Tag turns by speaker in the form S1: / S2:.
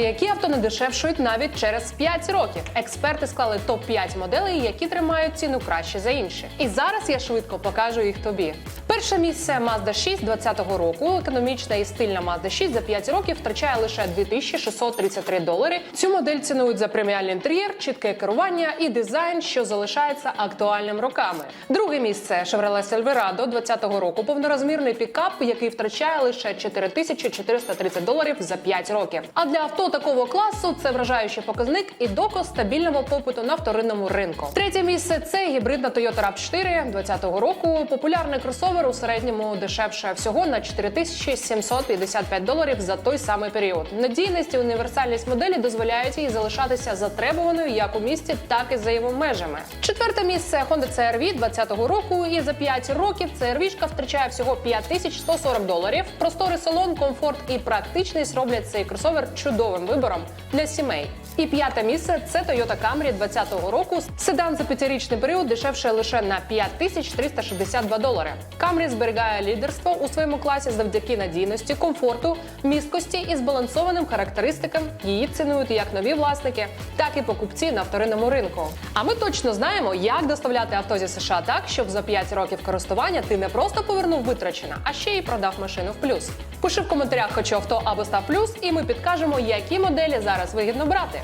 S1: Які авто не дешевшують навіть через 5 років. Експерти склали топ 5 моделей, які тримають ціну краще за інші. І зараз я швидко покажу їх тобі. Перше місце Mazda 6 2020 року. Економічна і стильна Mazda 6 за 5 років втрачає лише 2633 долари. Цю модель цінують за преміальний інтер'єр, чітке керування і дизайн, що залишається актуальним роками. Друге місце Chevrolet Silverado 2020 року. Повнорозмірний пікап, який втрачає лише 4430 доларів за 5 років. А для авто такого класу це вражаючий показник і доказ стабільного попиту на вторинному ринку. Третє місце це гібридна Toyota RAV4 2020 року. Популярний кросовер у середньому дешевше всього на 4755 доларів за той самий період. Надійність і універсальність моделі дозволяють їй залишатися затребуваною як у місті, так і за його межами. Четверте місце Honda CR-V 2020 року. І за 5 років CR-V втрачає всього 5140 доларів. Просторий салон, комфорт і практичність роблять цей кросовер чудовим вибором для сімей. І п'яте місце це Toyota Camry 2020 року. Седан за п'ятирічний період дешевше лише на 5362 долари. Camry зберігає лідерство у своєму класі завдяки надійності, комфорту, місткості і збалансованим характеристикам. Її цінують як нові власники, так і покупці на вторинному ринку. А ми точно знаємо, як доставляти авто зі США так, щоб за 5 років користування ти не просто повернув витрачене, а ще й продав машину в плюс. Пиши в коментарях, хочу авто або став плюс, і ми підкажемо, які моделі зараз вигідно брати.